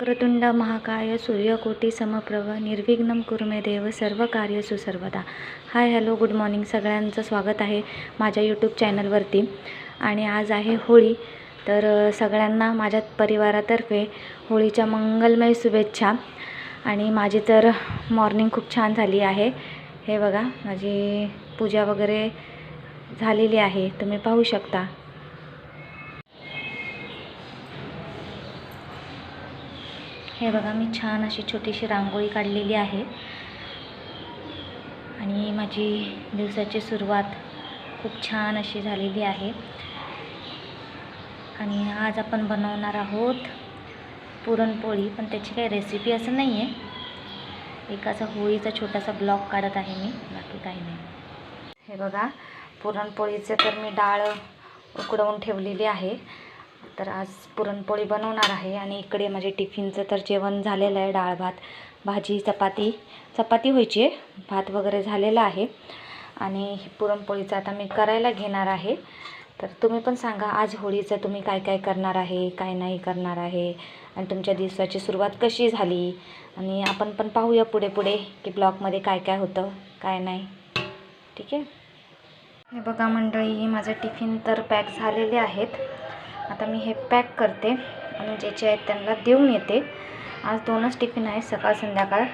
वक्रतुंड महाकाय सूर्यकोटी समप्रभ निर्विघ्नम कुर्मे देव सर्व कार्य सुसर्वदा. Hi hello good morning. सगळ्यांचं स्वागत आहे माझ्या यूट्यूब चॅनलवरती. आणि आज आहे होळी. तर सगळ्यांना माझ्या परिवारातर्फे होळीच्या मंगलमय शुभेच्छा. आणि माझी तर मॉर्निंग खूप छान झाली आहे. हे बघा माझी पूजा वगैरे झालेली आहे. तुम्ही पाहू शकता. हे बघा मी छान अशी छोटीशी रांगोळी काढलेली आहे. आणि माझी दिवसाची सुरुवात खूप छान अशी झालेली आहे. आणि आज आपण बनवणार आहोत पुरणपोळी पण त्याची काही रेसिपी असं नाही आहे एक असा होळीचा छोटासा ब्लॉग काढत आहे मी बाकी काही नाही. हे बघा पुरणपोळीचे तर मी डाळ उकडवून ठेवलेली आहे. तर आज पुरणपोळी बनवणार आहे आणि इकडे माझे टिफिनचं तर जेवण झालेलं आहे डाळ भात भाजी चपाती. चपाती व्हायची आहे भात वगैरे झालेला आहे. आणि पुरणपोळीचं आता मी करायला घेणार आहे. तर तुम्ही पण सांगा आज होळीचं तुम्ही काय काय करणार आहे काय नाही करणार आहे? आणि तुमच्या दिवसाची सुरुवात कशी झाली? आणि आपण पण पाहूया पुढे पुढे की ब्लॉगमध्ये काय काय होतं काय नाही. ठीक आहे? हे बघा मंडळी माझे टिफिन तर पॅक झालेले आहेत. आता मी हे पॅक करते आणि ज्याचे आहेत त्यांना देऊन येते. आज दोनच टिफिन आहेत सकाळ संध्याकाळ.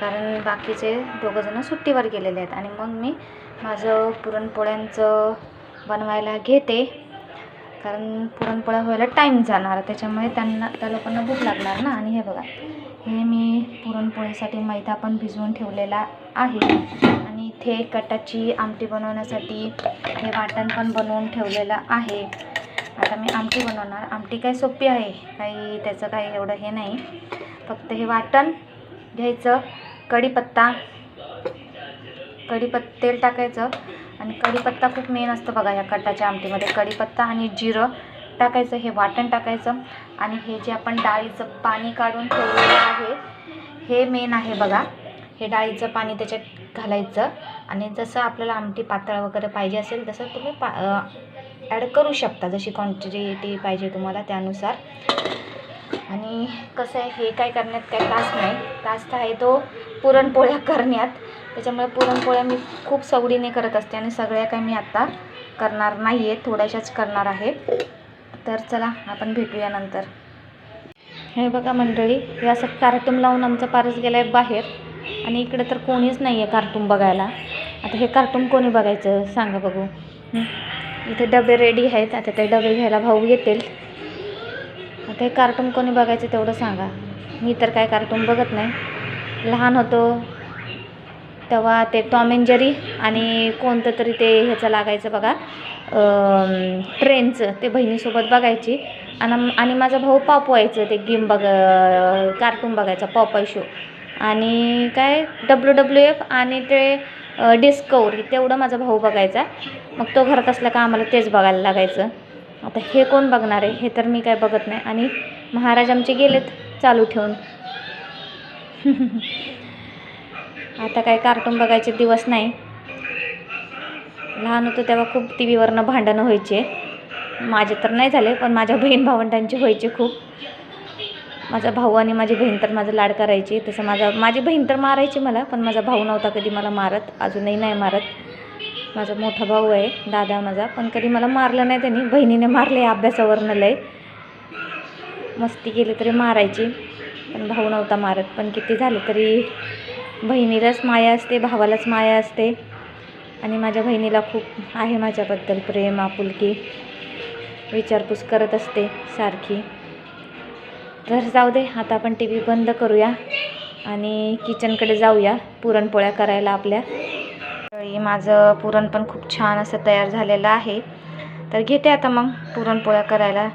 कारण बाकीचे दोघंजणं सुट्टीवर गेलेले आहेत. आणि मग मी माझं पुरणपोळ्यांचं बनवायला घेते. कारण पुरणपोळ्या व्हायला टाईम जाणार त्याच्यामुळे त्यांना त्या लोकांना भूक लागणार ना. आणि हे बघा हे मी पुरणपोळीसाठी मैदा पण भिजवून ठेवलेला आहे. आणि इथे कटाची आमटी बनवण्यासाठी हे वाटण पण बनवून ठेवलेलं आहे. आता मी आमटी बनवणार. आमटी काय सोपी आहे काही त्याचं काही एवढं हे नाही. फक्त हे वाटण घ्यायचं कढीपत्ता कढीपत्त तेल टाकायचं आणि कढीपत्ता खूप मेन असतं बघा या कटाच्या आमटीमध्ये. कढीपत्ता आणि जिरं टाकायचं हे वाटण टाकायचं आणि हे जे आपण डाळीचं पाणी काढून ठेवलेलं आहे हे मेन आहे बघा. हे डाळीचं पाणी त्याच्यात घालायचं आणि जसं आपल्याला आमटी पातळ वगैरे पाहिजे असेल तसं तुम्ही पा ॲड करू शकता. जशी क्वांटिटी पाहिजे तुम्हाला त्यानुसार. आणि कसं आहे हे काय करण्यात काय तास नाही. तास तर आहे तो पुरणपोळ्या करण्यात. त्याच्यामुळे पुरणपोळ्या मी खूप सवडीने करत असते आणि सगळ्या काय मी आत्ता करणार नाही आहे थोड्याशाच करणार आहे. तर चला आपण भेटूया नंतर. हे बघा मंडळी हे असं कार्टून लावून आमचा पारस गेला आहे बाहेर. आणि इकडे तर कोणीच नाही आहे कार्टून बघायला. आता हे कार्टून कोणी बघायचं? सांगा बघू. इथे डबे रेडी आहेत. आता ते डबे घ्यायला भाऊ येतील. आता हे कार्टून कोणी बघायचं तेवढं सांगा. मी तर काय कार्टून बघत नाही. लहान होतो तेव्हा ते टॉम अँड जेरी आणि कोणतं तरी ते ह्याचं लागायचं बघा. ट्रेनचं ते बहिणीसोबत बघायची. आणि आणि माझा भाऊ पापवायचं ते गेम बघ कार्टून बघायचा पॉपाय शो आणि काय? डब्ल्यू डब्ल्यू एफ आणि ते डिस्कवरी तेवढं माझा भाऊ बघायचा. मग तो घरात असला का आम्हाला तेच बघायला लागायचं. आता हे कोण बघणार आहे? हे तर मी काय बघत नाही. आणि महाराज आमचे गेलेत चालू ठेवून. आता काय कार्टून बघायचे दिवस नाही. लहान होतो तेव्हा खूप टी व्हीवरनं भांडणं व्हायचे. माझे तर नाही झाले पण माझ्या बहीण भावंडांचे व्हायचे खूप. माझा भाऊ आणि माझी बहीण तर माझं लाड करायची तसं माझा माझी बहीण तर मारायची मला पण माझा भाऊ नव्हता कधी मला मारत अजूनही नाही मारत. माझा मोठा भाऊ आहे दादा माझा पण कधी मला मारलं नाही त्यांनी बहिणीने मारले अभ्यासावरनं लय. मस्ती केली तरी मारायची पण भाऊ नव्हता मारत पण किती झालं तरी बहिणीलाच माया असते भावालाच माया असते. आणि माझ्या बहिणीला खूप आहे माझ्याबद्दल प्रेम आपुलकी विचारपूस करत असते सारखी. तर जाऊ दे आता आपण टी व्ही बंद करूया आणि किचनकडे जाऊया पुरणपोळ्या करायला आपल्या. माझं पुरण पण खूप छान असं तयार झालेलं आहे. तर घेते आता मग पुरणपोळ्या करायला.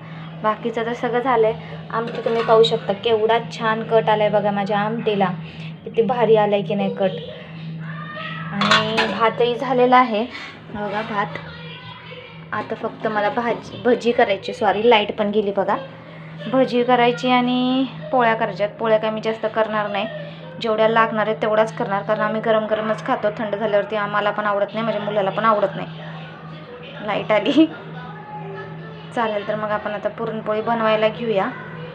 बाकीचं तर सगळं झालं आहे आमटी तुम्ही पाहू शकता केवढा छान कट आला आहे बघा माझ्या आमटीला. किती भारी आलं आहे की नाही कट. आणि भातही झालेला आहे. बघा भात. आता फक्त मला भाजी भजी करायची सॉरी लाइट पण गेली बघा. भजी करायची आणि पोळ्या करायच्यात. पोळ्या काय मी जास्त करणार नाही. जेवढ्या लागणार आहेत तेवढ्याच करणार कारण आम्ही गरम गरमच खातो. थंड झाल्यावरती आम्हाला पण आवडत नाही माझ्या मुलाला पण आवडत नाही. लाइट आली. चालेल तर मग आपण आता पुरणपोळी बनवायला घेऊया.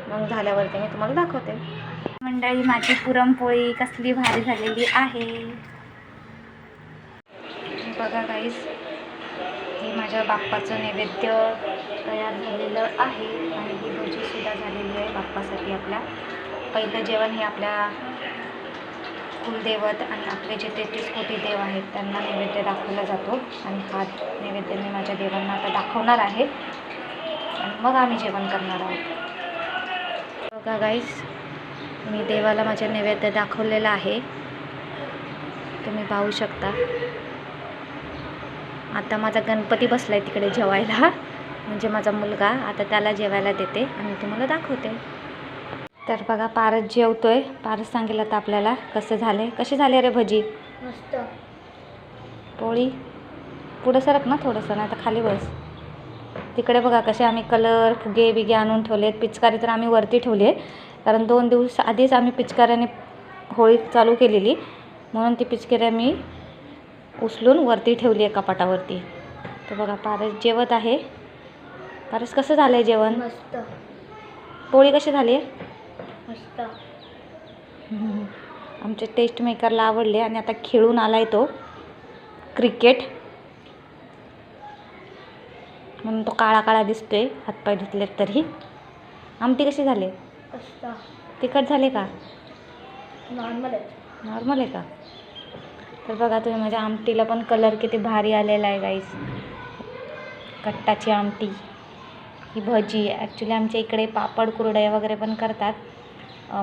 मग झाल्यावरती मी तुम्हाला दाखवते. मंडळी माझी पुरणपोळी कसली भारी झालेली आहे. बघा काहीच हे माझ्या बाप्पाचं नैवेद्य तयार झालेलं आहे आणि ही भजीसुद्धा झालेली आहे बाप्पासाठी आपल्या. पहिलं जेवण हे आपल्या कुलदैवत आणि आपले जे तेहतीस कोटी देव आहेत त्यांना नैवेद्य दाखवला जातो आणि हा नैवेद्य मी माझ्या देवांना आता दाखवणार आहे. आणि मग आम्ही जेवण करणार आहोत. बघा गाईस मी देवाला माझ्या नैवेद्य दाखवलेलं आहे. तुम्ही पाहू शकता. आता माझा गणपती बसलाय तिकडे जेवायला. म्हणजे माझा मुलगा आता त्याला जेवायला देते. आणि तुम्हाला दाखवते. तर बघा पारस जेवतोय. पारस सांगेल आता आपल्याला कसं झाले कसे झाले रे भजी? मस्त. पोळी? पुढं सरक ना थोडंसं नाही तर खाली बस. तिकडे बघा कसे आम्ही कलर फुगे बिगे आणून ठेवलेत. पिचकारी तर आम्ही वरती ठेवली आहे कारण दोन दिवस आधीच आम्ही पिचकाऱ्याने होळी चालू केलेली. म्हणून ती पिचकारी आम्ही उचलून वरती ठेवली आहे कपाटावरती तर बघा पारस जेवत आहे. पारस कसं झालं आहे जेवण? मस्त. पोळी कशी झाली? आहे मस्त आमच्या टेस्ट मेकरला आवडले आणि आता खेळून आलाय तो. क्रिकेट म्हणून तो काळा काळा दिसतोय हातपाय धुतलेत तरी. आमटी कशी झाली? तिखट झाले का? नॉर्मल आहे नॉर्मल आहे का? तर बघा तुम्ही माझ्या आमटीला पण कलर किती भारी आलेला आहे गाईस कट्टाची आमटी. ही भजी. ॲक्च्युली आमच्या इकडे पापड कुरडया वगैरे पण करतात.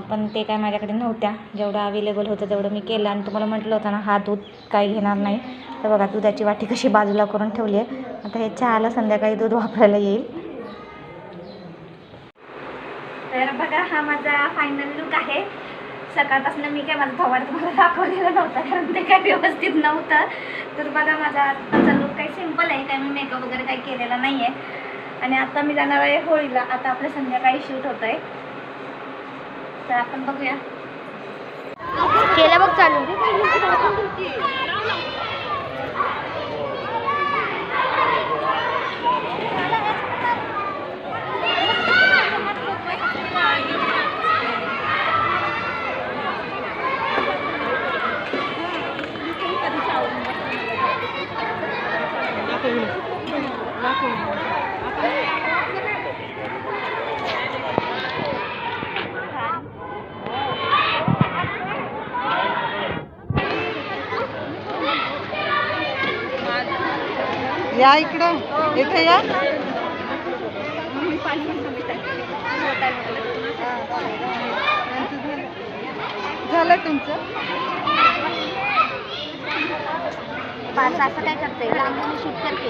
पण ते काय माझ्याकडे नव्हत्या. जेवढं अवेलेबल होतं तेवढं मी केलं आणि तुम्हाला म्हटलं होतं ना हा दूध काही घेणार नाही. तर बघा दुधाची वाटी कशी बाजूला करून ठेवली आहे. आता हे चहाला संध्याकाळी दूध वापरायला येईल. तर बघा हा माझा फायनल लुक आहे. सकाळपासून मी काय माझा थोबाड तुम्हाला दाखवलेला नव्हता कारण ते काय व्यवस्थित नव्हतं. तर बघा माझा आत्ताचा लुक काही सिंपल आहे काय मी मेकअप वगैरे काही केलेला नाही आहे आणि आता मी जाणार आहे होळीला. आता आपलं संध्याकाळी शूट होतं आहे तर आपण बघूया. केलं बघ चालू. या इकडं. इथे या. झालं तुमचं? पाच असं काय करते लांबून शूट करते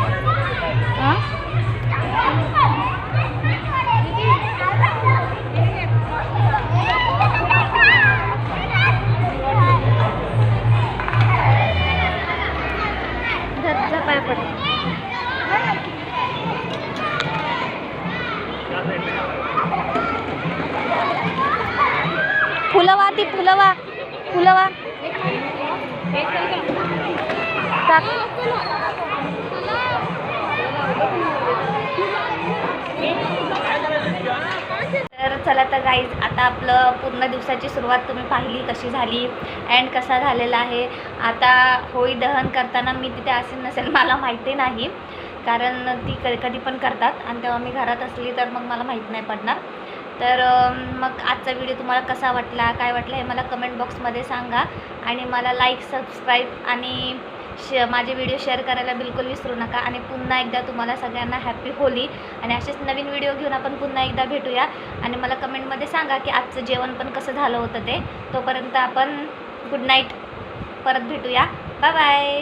फुलवा ती फुलवा फुलवा. तर चला तर गाईज आता आपलं पूर्ण दिवसाची सुरुवात तुम्ही पाहिली कशी झाली अँड कसा झालेला आहे. आता होळी दहन करताना मी तिथे असेल नसेल मला माहिती नाही. कारण ती कधी पण करतात. आणि तेव्हा मी घरात असली तर मग मला माहीत नाही पडणार. तर मग आजचा व्हिडिओ तुम्हाला कसा वाटला काय वाटलं हे मला कमेंट बॉक्समध्ये सांगा. आणि मला लाईक सबस्क्राईब आणि श माझे व्हिडिओ शेअर करायला बिलकुल विसरू नका. आणि पुन्हा एकदा तुम्हाला सगळ्यांना हॅपी होली. आणि असेच नवीन व्हिडिओ घेऊन आपण पुन्हा एकदा भेटूया. आणि मला कमेंटमध्ये सांगा की आजचं जेवण पण कसं झालं होतं ते. तोपर्यंत आपण गुड नाईट परत भेटूया. बाय बाय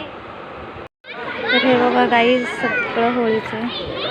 तर हे बघा गाई सगळं होळीचं.